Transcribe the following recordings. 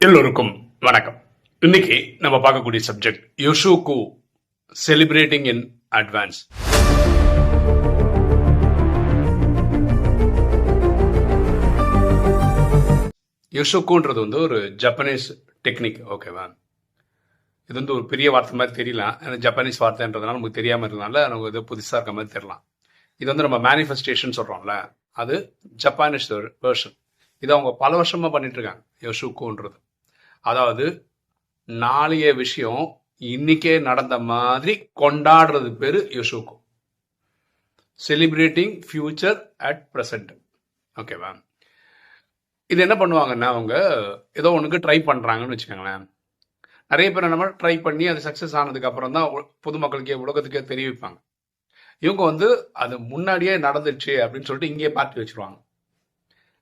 எல்லோருக்கும் வணக்கம். இன்னைக்கு நம்ம பார்க்கக்கூடிய சப்ஜெக்ட் யோஷுக்கு செலிப்ரேட்டிங் இன் அட்வான்ஸ் யோஷுக்குன்றது வந்து ஒரு ஜப்பனீஸ் டெக்னிக் ஓகேவா இது வந்து ஒரு பெரிய வார்த்தை மாதிரி தெரியலாம் ஏன்னா ஜப்பனீஸ் வார்த்தைன்றதுனால நமக்கு தெரியாமல் இருந்தனால நமக்கு இது புதுசாக இருக்க மாதிரி தெரியலாம். இது வந்து நம்ம மேனிஃபெஸ்டேஷன் சொல்கிறோம்ல அது ஜப்பானீஸ் வேர்ஷன் இது அவங்க பல வருஷமாக பண்ணிட்டு இருக்காங்க யோசுக்குன்றது. அதாவது நாளைய விஷயம் இன்னைக்கே நடந்த மாதிரி கொண்டாடுறது பேரு யோசுக்கு செலிப்ரேட்டிங் ஃபியூச்சர் அட் ப்ரெசண்ட் ஓகேவா இது என்ன பண்ணுவாங்கன்னா அவங்க ஏதோ ஒன்றுக்கு ட்ரை பண்ணுறாங்கன்னு வச்சுக்கோங்களேன். நிறைய பேர் என்ன ட்ரை பண்ணி அது சக்ஸஸ் ஆனதுக்கு அப்புறம் தான் பொதுமக்களுக்கே உலகத்துக்கே தெரிவிப்பாங்க. இவங்க வந்து அது முன்னாடியே நடந்துச்சு அப்படின்னு சொல்லிட்டு இங்கேயே பார்த்து வச்சிருவாங்க.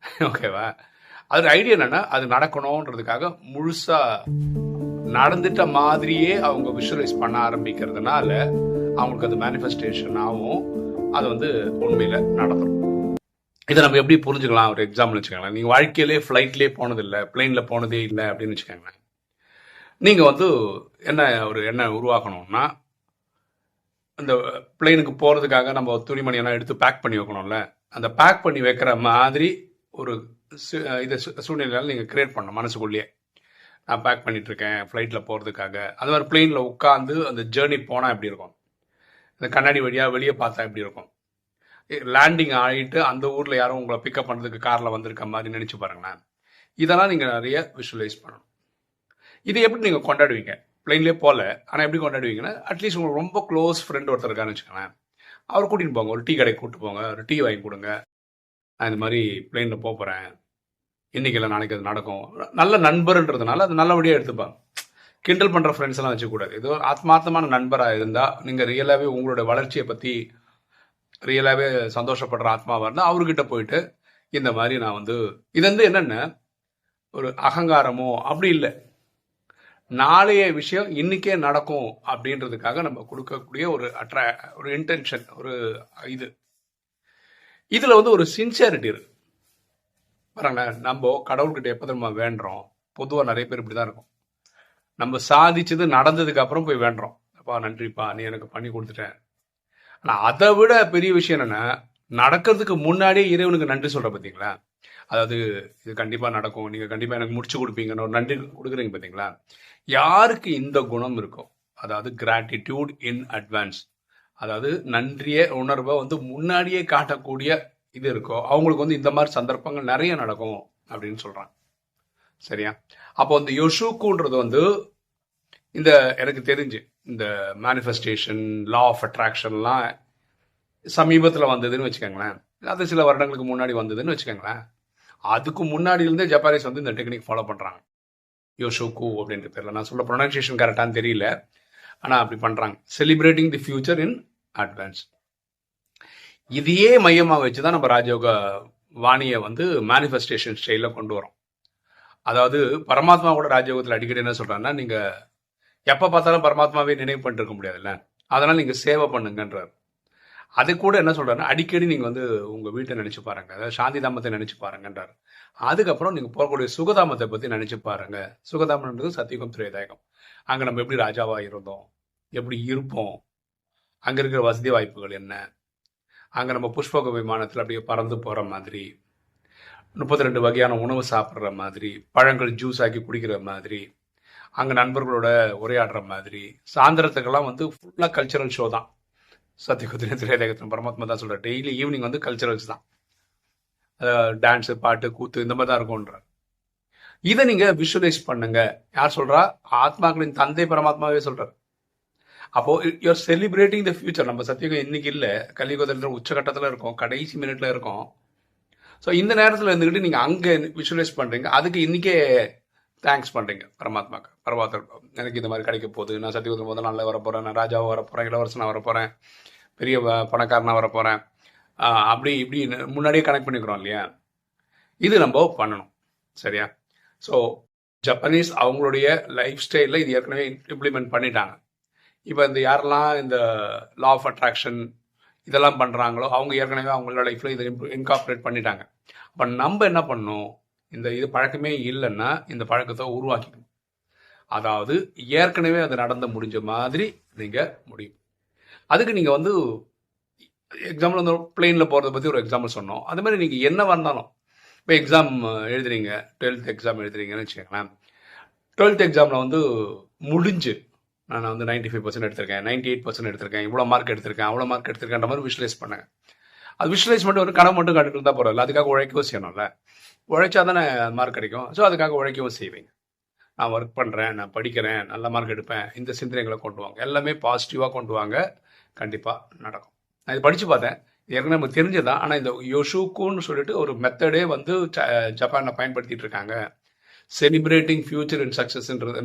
ஓகேவா அதோட ஐடியா என்னன்னா அது நடக்கணுன்றதுக்காக முழுசா நடந்துட்ட மாதிரியே அவங்க விஷுவலைஸ் பண்ண ஆரம்பிக்கிறதுனால அவங்களுக்கு அது மேனிஃபெஸ்டேஷன் ஆகும். அது வந்து உண்மையில நடந்துரும் இதை நம்ம எப்படி புரிஞ்சுக்கலாம்? ஒரு எக்ஸாம்பிள் வச்சுக்கோங்களேன். நீங்க வாழ்க்கையிலே ஃப்ளைட்லேயே போனதில்லை பிளெயின்ல போனதே இல்லை அப்படின்னு வச்சுக்கோங்களேன். நீங்க வந்து என்ன ஒரு என்ன உருவாக்கணும்னா இந்த பிளெயினுக்கு போறதுக்காக நம்ம துணிமணி எல்லாம் எடுத்து பேக் பண்ணி வைக்கணும்ல. அந்த பேக் பண்ணி வைக்கிற மாதிரி ஒரு சு- சூழ்நிலையால் நீங்கள் கிரியேட் பண்ணணும் மனசுக்குள்ளேயே. நான் பேக் பண்ணிகிட்ருக்கேன் இருக்கேன் ஃப்ளைட்டில் போகிறதுக்காக அது மாதிரி பிளெயினில் உட்காந்து அந்த ஜேர்னி போனால் எப்படி இருக்கும்? இந்த கண்ணாடி வழியாக வெளியே பார்த்தா எப்படி இருக்கும்? லேண்டிங் ஆகிட்டு அந்த ஊரில் யாரும் உங்களை பிக்கப் பண்ணுறதுக்கு காரில் வந்திருக்க மாதிரி நினச்சி பாருங்களேன். இதெல்லாம் நீங்கள் நிறைய விஷுவலைஸ் பண்ணணும். இது எப்படி நீங்கள் கொண்டாடுவீங்க? பிளெயின்லேயே போகல ஆனால் எப்படி கொண்டாடுவீங்கன்னா அட்லீஸ்ட் உங்களுக்கு ரொம்ப க்ளோஸ் ஃப்ரெண்ட் ஒருத்தர் இருக்கான்னு வச்சுக்கோங்களேன். அவர் கூட்டின்னு போங்க ஒரு டீ கடைக்கு கூப்பிட்டு போங்க ஒரு டீ வாங்கி கொடுங்க. நான் இந்த மாதிரி பிளெயினில் போகிறேன் இன்றைக்கி இல்லை நாளைக்கு அது நடக்கும். நல்ல நண்பர்ன்றதுனால அது நல்லபடியாக எடுத்துப்பாங்க. கிண்டல் பண்ணுற ஃப்ரெண்ட்ஸ் எல்லாம் வச்சுக்கூடாது. இது ஒரு ஆத்மார்த்தமான நண்பராக இருந்தால் நீங்கள் ரியலாகவே உங்களோட வளர்ச்சியை பற்றி ரியலாகவே சந்தோஷப்படுற ஆத்மாவாக இருந்தால் அவர்கிட்ட போயிட்டு இந்த மாதிரி நான் வந்து இது வந்து என்னென்ன ஒரு அகங்காரமோ அப்படி இல்லை. நாளைய விஷயம் இன்னைக்கே நடக்கும் அப்படின்றதுக்காக நம்ம கொடுக்கக்கூடிய ஒரு அட்ரா ஒரு இன்டென்ஷன் ஒரு இது. இதில் வந்து ஒரு சின்சியாரிட்டி இருக்கு. பாருங்களேன் நம்ம கடவுள்கிட்ட எப்போ நம்ம வேண்டுறோம்? பொதுவாக நிறைய பேர் இப்படி தான் இருக்கும். நம்ம சாதிச்சது நடந்ததுக்கு அப்புறம் போய் வேண்டுறோம். அப்பா நன்றிப்பா நீ எனக்கு பண்ணி கொடுத்துட்டேன் ஆனால் அதை விட பெரிய விஷயம் என்னென்னா நடக்கிறதுக்கு முன்னாடியே இறைவனுக்கு நன்றி சொல்கிற பார்த்தீங்களா அதாவது இது கண்டிப்பாக நடக்கும். நீங்கள் கண்டிப்பாக எனக்கு முடிச்சு கொடுப்பீங்கன்னு ஒரு நன்றி கொடுக்குறீங்க பார்த்தீங்களா யாருக்கு இந்த குணம் இருக்கோ அதாவது கிராட்டிடியூட் இன் அட்வான்ஸ் அதாவது நன்றிய உணர்வை வந்து முன்னாடியே காட்டக்கூடிய இது இருக்கோ அவங்களுக்கு வந்து இந்த மாதிரி சந்தர்ப்பங்கள் நிறைய நடக்கும் அப்படின்னு சொல்கிறாங்க சரியா? அப்போ இந்த யொஷுக்குன்றது வந்து இந்த எனக்கு தெரிஞ்சு இந்த மேனிஃபெஸ்டேஷன் லா ஆஃப் அட்ராக்ஷன்லாம் சமீபத்தில் வந்ததுன்னு வச்சுக்கோங்களேன். அது சில வருடங்களுக்கு முன்னாடி வந்ததுன்னு வச்சுக்கோங்களேன். அதுக்கு முன்னாடி இருந்தே ஜப்பானீஸ் வந்து இந்த டெக்னிக் ஃபாலோ பண்ணுறாங்க யோஷோக்கு அப்படின்ற பேரில். நான் சொல்ல ப்ரொனன்சியேஷன் கரெக்டானு தெரியல. ஆனால் அப்படி பண்ணுறாங்க celebrating the future in advance இதையே மையமாக வச்சு தான் நம்ம ராஜயோக வாணியை வந்து மேனிஃபெஸ்டேஷன் ஸ்டைலில் கொண்டு வரோம் அதாவது பரமாத்மா கூட ராஜயோகத்தில் அடிக்கடி என்ன சொல்கிறாங்கன்னா நீங்கள் எப்போ பார்த்தாலும் பரமாத்மாவே நினைவு பண்ணிருக்க முடியாதுல்ல? அதனால் நீங்கள் சேவை பண்ணுங்கன்றார். அது கூட என்ன சொல்கிறாருன்னா அடிக்கடி நீங்கள் வந்து உங்கள் வீட்டை நினச்சி பாருங்க. அதாவது சாந்தி தாமத்தை நினச்சி பாருங்கன்றார். அதுக்கப்புறம் நீங்கள் போகக்கூடிய சுகதாமத்தை பற்றி நினச்சி பாருங்க. சுகதாமன்றது சத்தியுகம் திரேதாயகம் அங்கே நம்ம எப்படி ராஜாவாக இருந்தோம்? எப்படி இருப்போம்? அங்கே இருக்கிற வசதி வாய்ப்புகள் என்ன? அங்கே நம்ம புஷ்பக விமானத்தில் அப்படியே பறந்து போகிற மாதிரி முப்பத்தி ரெண்டு வகையான உணவு சாப்பிட்ற மாதிரி பழங்கள் ஜூஸ் ஆக்கி குடிக்கிற மாதிரி அங்கே நண்பர்களோட உரையாடுற மாதிரி சாயந்தரத்துக்கெல்லாம் வந்து ஃபுல்லாக கல்ச்சரல் ஷோ தான். சத்தியகுத்திர திரேதகத்தின் பரமாத்மா தான் சொல்கிறார் டெய்லி ஈவினிங் வந்து கல்ச்சரல்ஸ் தான். டான்ஸு பாட்டு கூத்து இந்த மாதிரி தான் இருக்கும்ன்ற இதை நீங்கள் விஷுவலைஸ் பண்ணுங்க. யார் சொல்கிறா ஆத்மாக்களின் தந்தை பரமாத்மாவே சொல்கிறார் அப்போ யூஆர் செலிப்ரேட்டிங் த ஃபியூச்சர் நம்ம சத்தியகம் இன்னைக்கு இல்லை. கலியுகத்தில் உச்சகட்டத்தில் இருக்கோம். கடைசி மினிட்ல இருக்கோம். ஸோ இந்த நேரத்தில் இருந்துக்கிட்டு நீங்கள் அங்கே விஷுவலைஸ் பண்ணுறீங்க அதுக்கு இன்னைக்கே தேங்க்ஸ் பண்ணுறீங்க பரமாத்மாக்கு. பரமாத்மா எனக்கு இந்த மாதிரி கிடைக்க போகுது. நான் சத்தியகுதில் முதல் நாளில் வர போகிறேன் நான் ராஜாவாக வர போகிறேன் இளவரசனாக வர போகிறேன் பெரிய பணக்காரனாக வர போகிறேன் அப்படி இப்படி முன்னாடியே கனெக்ட் பண்ணிக்கிறோம் இல்லையா? இது நம்ம பண்ணணும். சரியா? ஸோ ஜப்பனீஸ் அவங்களுடைய லைஃப் ஸ்டைலில் இது ஏற்கனவே இம்ப்ளிமெண்ட் பண்ணிட்டாங்க. இப்போ இந்த யாரெல்லாம் இந்த லா ஆஃப் அட்ராக்ஷன் இதெல்லாம் பண்ணுறாங்களோ அவங்க ஏற்கனவே அவங்களோட லைஃப்பில் இதை இன்கார்பரேட் பண்ணிட்டாங்க. அப்போ நம்ம என்ன பண்ணணும்? இந்த இது பழக்கமே இல்லைன்னா இந்த பழக்கத்தை உருவாக்கிக்கணும். அதாவது ஏற்கனவே அது நடந்த முடிஞ்ச மாதிரி நீங்கள் முடியும். அதுக்கு நீங்கள் வந்து எக்ஸாம்பிள் வந்து பிளெயினில் போகிறத பற்றி ஒரு எக்ஸாம்பிள் சொன்னோம். அது மாதிரி நீங்கள் என்ன வந்தாலும் இப்போ எக்ஸாம் எழுதுறீங்க டுவெல்த் எக்ஸாம் எழுதுறீங்கன்னு வச்சுக்கோங்களேன். டுவெல்த் எக்ஸாமில் வந்து முடிஞ்சு நான் வந்து நைன்டி ஃபைவ் பர்சன்ட் எடுத்திருக்கேன். நைன்டி எயிட் பர்சன்ட் எடுத்திருக்கேன். இவ்வளோ மார்க் எடுத்திருக்கேன். அவ்வளோ மார்க் எடுத்திருக்கேன்ற மாதிரி விஷுவலைஸ் பண்ணுங்க அது விஷுவலைஸ் மட்டும் ஒரு கனவு மட்டும் கண்டுட்டு தான் போகிறோம் அதுக்காக உழைக்கவும் செய்யணும்ல. உழைச்சா தானே மார்க் கிடைக்கும். ஸோ அதுக்காக உழைக்கவும் செய்வீங்க. நான் ஒர்க் பண்ணுறேன் நான் படிக்கிறேன் நல்ல மார்க் எடுப்பேன். இந்த சிந்தனைகளை கொண்டு வாங்க. எல்லாமே பாசிட்டிவாக கொண்டு வாங்க. கண்டிப்பாக நடக்கும். நான் இது படித்து பார்த்தேன். ஏற்கனவே நமக்கு தெரிஞ்சதான் ஆனால் இந்த யோஷுக்குன்னு சொல்லிட்டு ஒரு மெத்தடே வந்து ஜப்பானில் பயன்படுத்திட்டு இருக்காங்க. செலிப்ரேட்டிங் ஃபியூச்சர் இன் சக்ஸஸ்ன்றது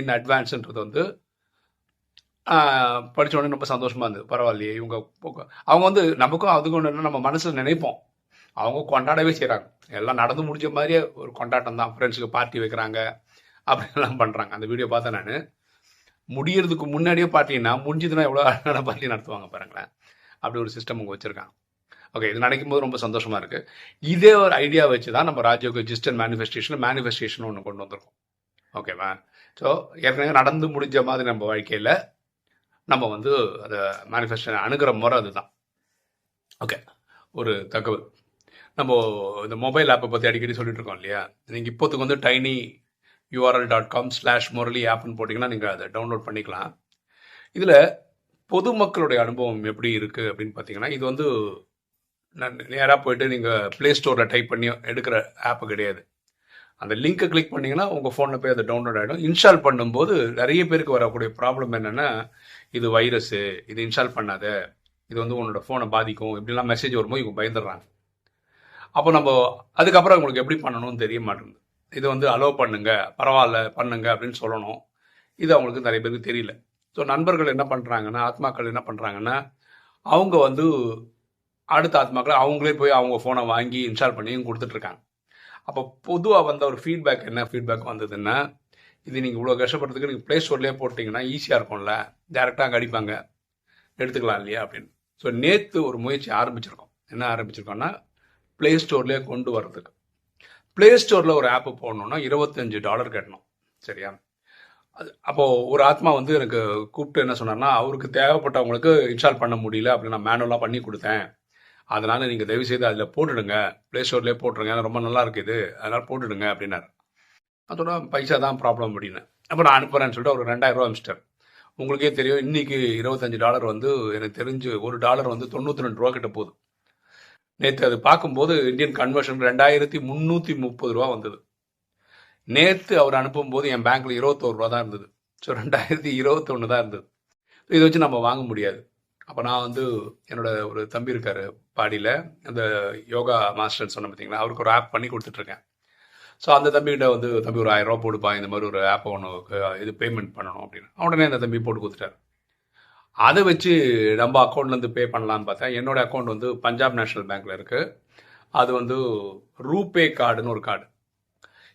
இன் அட்வான்ஸ்ன்றது வந்து படித்த உடனே ரொம்ப சந்தோஷமாக இருந்தது. பரவாயில்லையே இவங்க அவங்க வந்து நமக்கும் அதுக்கும் ஒன்று நம்ம மனசில் நினைப்போம். அவங்க கொண்டாடவே செய்கிறாங்க எல்லாம் நடந்து முடிஞ்ச மாதிரியே ஒரு கொண்டாட்டம் தான். ஃப்ரெண்ட்ஸுக்கு பார்ட்டி வைக்கிறாங்க. அப்படிலாம் பண்ணுறாங்க அந்த வீடியோ பார்த்தேன் நான். முடியறதுக்கு முன்னாடியே பார்ட்டினா முடிஞ்சதுன்னா எவ்வளோ அழகான பார்ட்டி நடத்துவாங்க பாருங்களேன். அப்படி ஒரு சிஸ்டம் அவங்க வச்சுருக்காங்க. ஓகே இது நடக்கும் போது ரொம்ப சந்தோஷமாக இருக்குது இதே ஒரு ஐடியா வச்சு தான் நம்ம ராஜயோக ஜிஸ்டன் மேனிஃபெஸ்டேஷன் மேனிஃபெஸ்டேஷன் ஒன்று கொண்டு வந்திருக்கோம். ஓகேவா ஸோ ஏற்கனவே நடந்து முடிஞ்ச மாதிரி நம்ம வாழ்க்கையில் நம்ம வந்து அதை மேனிஃபெஸ்டேஷன் அணுகிற முறை அதுதான். ஓகே ஒரு தகவல். நம்ம இந்த மொபைல் ஆப்பை பற்றி அடிக்கடி சொல்லிட்டு இருக்கோம் இல்லையா? நீங்கள் இப்போத்துக்கு வந்து tiny URL dot com slash Murali ஆப்னு போட்டிங்கன்னா நீங்கள் அதை டவுன்லோட் பண்ணிக்கலாம். இதில் பொதுமக்களுடைய அனுபவம் எப்படி இருக்குது அப்படின்னு பார்த்தீங்கன்னா இது வந்து நான் நேராக போயிட்டு நீங்கள் ப்ளே ஸ்டோரில் டைப் பண்ணி எடுக்கிற ஆப்பு கிடையாது. அந்த லிங்க்கை கிளிக் பண்ணிங்கன்னா உங்கள் ஃபோனில் போய் அதை டவுன்லோட் ஆகிடும் இன்ஸ்டால் பண்ணும்போது நிறைய பேருக்கு வரக்கூடிய ப்ராப்ளம் என்னென்னா இது வைரஸு இது இன்ஸ்டால் பண்ணாத. இது வந்து உன்னோட ஃபோனை பாதிக்கும். இப்படிலாம் மெசேஜ் வரும்போது இவங்க பயந்துடுறாங்க. அப்போ நம்ம அதுக்கப்புறம் உங்களுக்கு எப்படி பண்ணணும்னு தெரிய மாட்டேங்குது. இது வந்து அலோவ் பண்ணுங்க பரவாயில்ல பண்ணுங்க அப்படின்னு சொல்லணும். இது அவங்களுக்கு நிறைய பேருக்கு தெரியல. ஸோ நண்பர்கள் என்ன பண்ணுறாங்கன்னா ஆத்மாக்கள் என்ன பண்ணுறாங்கன்னா அவங்க வந்து அடுத்த ஆத்மாக்களை அவங்களே போய் அவங்க ஃபோனை வாங்கி இன்ஸ்டால் பண்ணியும் கொடுத்துட்ருக்காங்க அப்போ பொதுவாக வந்த ஒரு ஃபீட்பேக் என்ன? ஃபீட்பேக் வந்ததுன்னா இது நீங்கள் இவ்வளோ கஷ்டப்படுறதுக்கு நீங்கள் ப்ளே ஸ்டோர்லேயே போட்டிங்கன்னா ஈஸியாக இருக்கும்ல. டேரெக்டாக அங்கே அடிப்பாங்க. எடுத்துக்கலாம் இல்லையா? அப்படின்னு. ஸோ நேற்று ஒரு முயற்சி ஆரம்பிச்சிருக்கோம். என்ன ஆரம்பிச்சிருக்கோம்னா ப்ளே ஸ்டோர்லேயே கொண்டு வர்றதுக்கு. ப்ளே ஸ்டோரில் ஒரு ஆப்பு போடணுன்னா இருபத்தஞ்சு டாலர் கட்டணும். சரியா? அது அப்போது ஒரு ஆத்மா வந்து எனக்கு கூப்பிட்டு என்ன சொன்னார்னா அவருக்கு தேவைப்பட்டவங்களுக்கு இன்ஸ்டால் பண்ண முடியல அப்படி நான் மேனுவலாக பண்ணி கொடுத்தேன். அதனால் நீங்கள் தயவு செய்து அதில் போட்டுடுங்க. ப்ளே ஸ்டோர்லேயே போட்டுருங்க. ரொம்ப நல்லா இருக்குது அதனால் போட்டுடுங்க அப்படின்னாரு. அதோட பைசா தான் ப்ராப்ளம் அப்படின்னு. அப்போ நான் அனுப்புகிறேன்னு சொல்லிட்டு ஒரு ரெண்டாயிரம் ரூபா அனுப்பிச்சிட்டார் உங்களுக்கே தெரியும் இன்றைக்கி இருபத்தஞ்சு டாலர் வந்து எனக்கு தெரிஞ்சு ஒரு டாலர் வந்து தொண்ணூற்றி ரெண்டு ரூபா கிட்ட போகுது. நேற்று அது பார்க்கும்போது இந்தியன் கன்வர்ஷன் ரெண்டாயிரத்தி முந்நூற்றி முப்பது ரூபா வந்தது. நேற்று அவர் அனுப்பும்போது என் பேங்க்கில் இருபத்தோரு ரூபா தான் இருந்தது. ஸோ ரெண்டாயிரத்தி இருபத்தொன்று தான் இருந்தது. இதை வச்சு நம்ம வாங்க முடியாது. அப்போ நான் வந்து என்னோட ஒரு தம்பி இருக்கார் பாடியில். அந்த யோகா மாஸ்டர்னு சொன்ன பார்த்தீங்களா அவருக்கு ஒரு ஆப் பண்ணி கொடுத்துட்ருக்கேன். ஸோ அந்த தம்பிகிட்ட வந்து தம்பி ஒரு ஆயிரம் ரூபா போடுப்பா இந்த மாதிரி ஒரு ஆப்பை ஒன்று இது பேமெண்ட் பண்ணணும் அப்படின்னு. உடனே அந்த தம்பி போட்டு கொடுத்துட்டாரு. அதை வச்சு நம்ம அக்கௌண்ட்லேருந்து பே பண்ணலான்னு பார்த்தேன். என்னோட அக்கௌண்ட் வந்து பஞ்சாப் நேஷனல் பேங்க்கில் இருக்குது அது வந்து ரூபே கார்டுன்னு ஒரு கார்டு.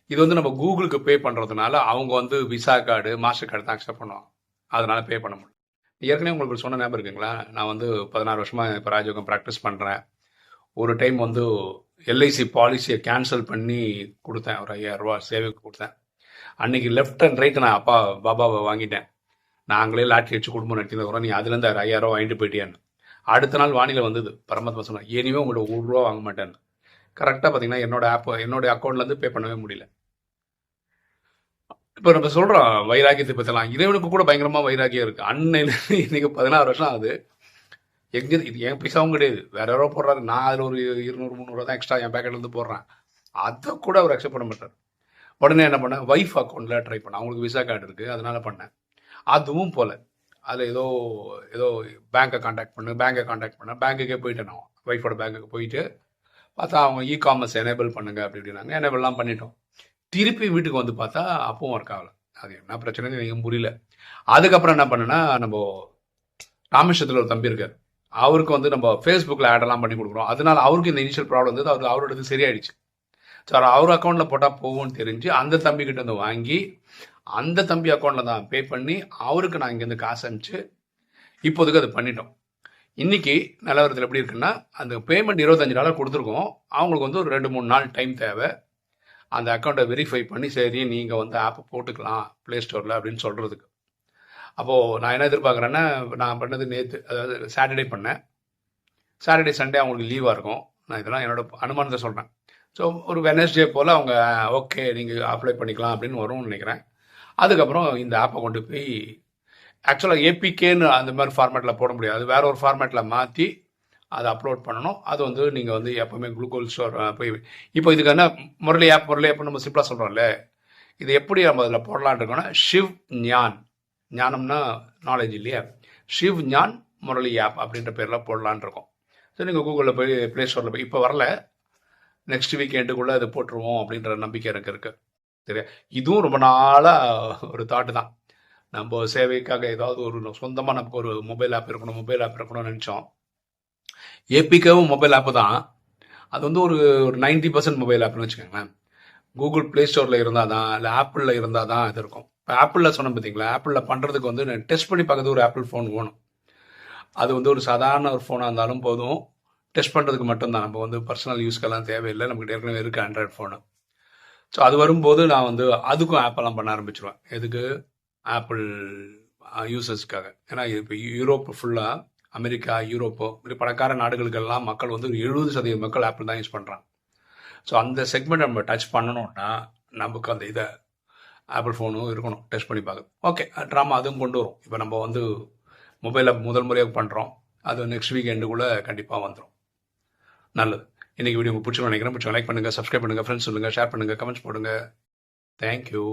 இது வந்து நம்ம கூகுளுக்கு பே பண்ணுறதுனால அவங்க வந்து விசா கார்டு மாஸ்டர் கார்டு தான் அக்செப்ட் பண்ணுவாங்க. அதனால் பே பண்ண முடியும் ஏற்கனவே உங்களுக்கு சொன்ன ஞாபகம் இருக்குங்களா? நான் வந்து பதினாறு வருஷமாக இப்போ ராஜயோகம் ப்ராக்டிஸ் பண்ணுறேன் ஒரு டைம் வந்து எல்ஐசி பாலிசியை கேன்சல் பண்ணி கொடுத்தேன். ஒரு ஐயாயிரரூபா சேவைக்கு கொடுத்தேன். அன்னைக்கு லெஃப்ட் அண்ட் ரைட் நான் அப்பா பாபாவை வாங்கிட்டேன். நாங்களே லாட்ரி வச்சு குடும்பம் நடத்தினதுக்கப்புறம் நீ அதுலேருந்து ஐயாயிரம் வாங்கிட்டு போயிட்டியான்னு. அடுத்த நாள் வானிலை வந்தது. பரமாத்மா சொன்னேன் இனிமே உங்கள்கிட்ட ஒரு ரூபா வாங்க மாட்டேன்னு. கரெக்டாக பார்த்தீங்கன்னா என்னோட ஆப் என்னோட அக்கௌண்ட்லேருந்து பே பண்ணவே முடியல. இப்போ நம்ம சொல்கிறோம் வைராக்கியத்தை பற்றலாம் இறைவனுக்கு கூட பயங்கரமாக வைராக்கியம் இருக்குது அன்னையில இன்னைக்கு பதினாறு வருஷம் ஆகுது. எங்கே இது என் பைசாவும் கிடையாது. வேற யாரோ போடுறாரு நான் அதில் ஒரு இருநூறு முந்நூறுவா தான் எக்ஸ்ட்ரா என் பேக்கெட்லேருந்து போடுறேன். அதை கூட அவர் அக்செப்ட் பண்ண மாட்டார். உடனே என்ன பண்ணேன்? ஒய்ஃப் அக்கௌண்ட்டில் ட்ரை பண்ணேன். அவங்களுக்கு விசா கார்டு இருக்குது அதனால பண்ணேன். அதுவும் போல. அதில் ஏதோ ஏதோ பேங்க்கை காண்டாக்ட் பண்ணு பேங்கை காண்டாக்ட் பண்ணேன் பேங்க்குக்கே போயிட்டேன் நான். ஒய்ஃபோட பேங்க்குக்கு போயிட்டு பார்த்தா அவங்க இ காமர்ஸ் எனேபிள் பண்ணுங்க அப்படி இப்படினாங்க எனேபிள்லாம் பண்ணிட்டோம். திருப்பி வீட்டுக்கு வந்து பார்த்தா அப்பவும் ஒர்க் ஆகலை. அது என்ன பிரச்சனைன்னு எனக்கு புரியல. அதுக்கப்புறம் என்ன பண்ணேன்னா நம்ம ராமேஸ்வரத்தில் ஒரு தம்பி இருக்கார். அவருக்கு வந்து நம்ம ஃபேஸ்புக்கில் ஆடெல்லாம் பண்ணி கொடுக்குறோம். அதனால அவருக்கு இந்த இனிஷியல் ப்ராப்ளம் வந்து அவர் அவரோடது சரியாயிடுச்சு. ஸோ அவர் அக்கௌண்ட்டில் போட்டால் போகும்னு தெரிஞ்சு அந்த தம்பி கிட்ட வந்து வாங்கி அந்த தம்பி அக்கௌண்ட்டில் தான் பே பண்ணி அவருக்கு நான் இங்கேருந்து காசு அனுப்பிச்சு இப்போதைக்கு அது பண்ணிட்டோம். இன்னைக்கு நிலவரத்தில் எப்படி இருக்குன்னா அந்த பேமெண்ட் இருபத்தஞ்சு டாலர் கொடுத்துருக்கோம். அவங்களுக்கு வந்து ஒரு ரெண்டு மூணு நாள் டைம் தேவை. அந்த அக்கௌண்ட்டை வெரிஃபை பண்ணி சரி நீங்கள் வந்து ஆப்பை போட்டுக்கலாம் ப்ளே ஸ்டோரில் அப்படின்னு சொல்கிறதுக்கு அப்போது நான் என்ன எதிர்பார்க்குறேன்னா நான் பண்ணது நேற்று அதாவது சாட்டர்டே பண்ணேன். சாட்டர்டே சண்டே அவங்களுக்கு லீவாக இருக்கும். நான் இதெல்லாம் என்னோட அனுமானத்தை சொல்கிறேன் ஸோ ஒரு வெனஸ்டே போல் அவங்க ஓகே நீங்கள் அப்ளை பண்ணிக்கலாம் அப்படின்னு வரும்னு நினைக்கிறேன். அதுக்கப்புறம் இந்த ஆப்பை கொண்டு போய் ஆக்சுவலாக ஏபிகேன்னு அந்த மாதிரி ஃபார்மேட்டில் போட முடியாது. வேற ஒரு ஃபார்மேட்டில் மாற்றி அதை அப்லோட் பண்ணணும். அது வந்து நீங்கள் வந்து எப்போவுமே குளுக்கோல் ஸ்டோர் போய் இப்போ இதுக்கு என்ன முரளி ஆப் முரளி ஆப் நம்ம சிம்பிளாக சொல்கிறோம்ல இது எப்படி நம்ம அதில் போடலான்னு இருக்கோம்னா ஷிவ் ஞான் ஞானம்னா நாலேஜ் இல்லையா? ஷிவ் ஞான் முரளி ஆப் அப்படின்ற பேரில் போடலான்னு இருக்கோம். ஸோ நீங்கள் கூகுளில் போய் ப்ளே ஸ்டோரில் போய் இப்போ வரல. நெக்ஸ்ட் வீக்கெண்டுக்குள்ளே அது போட்டுருவோம் அப்படின்ற நம்பிக்கை எனக்கு இருக்குது சரியா? இதுவும் ரொம்ப நாளாக ஒரு தாட்டு தான். நம்ம சேவைக்காக ஏதாவது ஒரு சொந்தமாக நமக்கு ஒரு மொபைல் ஆப் இருக்கணும் மொபைல் ஆப் இருக்கணும்னு நினச்சோம். ஏபிகேவும் மொபைல் ஆப்பு தான். அது வந்து ஒரு ஒரு நைன்டி பர்சன்ட் மொபைல் ஆப்னு வச்சுக்கோங்களேன். கூகுள் ப்ளே ஸ்டோரில் இருந்தால் தான் இல்லை ஆப்பிளில் இருந்தால் தான் இது இருக்கும். இப்போ ஆப்பிளில் சொன்ன பார்த்தீங்களா ஆப்பிளில் பண்ணுறதுக்கு வந்து டெஸ்ட் பண்ணி பார்க்கறது ஒரு ஆப்பிள் ஃபோன் வேணும் அது வந்து ஒரு சாதாரண ஒரு ஃபோனாக இருந்தாலும் போதும். டெஸ்ட் பண்ணுறதுக்கு மட்டும்தான் நம்ம வந்து பர்சனல் யூஸ்க்கெல்லாம் தேவையில்லை. நமக்கு ஏற்கனவே இருக்குது ஆண்ட்ராய்ட் ஃபோனு ஸோ அது வரும்போது நான் வந்து அதுக்கும் ஆப்பெல்லாம் பண்ண ஆரம்பிச்சிருவேன். எதுக்கு? ஆப்பிள் யூசர்ஸ்க்காக uh, ஏன்னா இப்போ யூரோப் ஃபுல்லாக அமெரிக்கா யூரோப்போ இப்படி பணக்கார நாடுகளுக்கெல்லாம் மக்கள் வந்து ஒரு எழுபது சதவீத மக்கள் ஆப்பிள் தான் யூஸ் பண்ணுறாங்க ஸோ அந்த செக்மெண்ட் நம்ம டச் பண்ணணும்னா நமக்கு அந்த இதை ஆப்பிள் ஃபோனும் இருக்கணும். டெஸ்ட் பண்ணி பார்க்க ஓகே ட்ராமா அதுவும் கொண்டு வரும். இப்போ நம்ம வந்து மொபைலில் முதல் முறையாக பண்ணுறோம் அது நெக்ஸ்ட் வீக் எண்டுக்குள்ளே கண்டிப்பாக வந்துடும் நல்லது. இன்றைக்கி வீடியோ உங்களுக்கு பிடிச்சி நினைக்கிறேன். பிடிச்சி லைக் பண்ணுங்கள் சப்ஸ்கிரைப் பண்ணுங்கள் ஃப்ரெண்ட்ஸ் சொல்லுங்கள் ஷேர் பண்ணுங்கள் கமெண்ட்ஸ் போடுங்க. தேங்க்யூ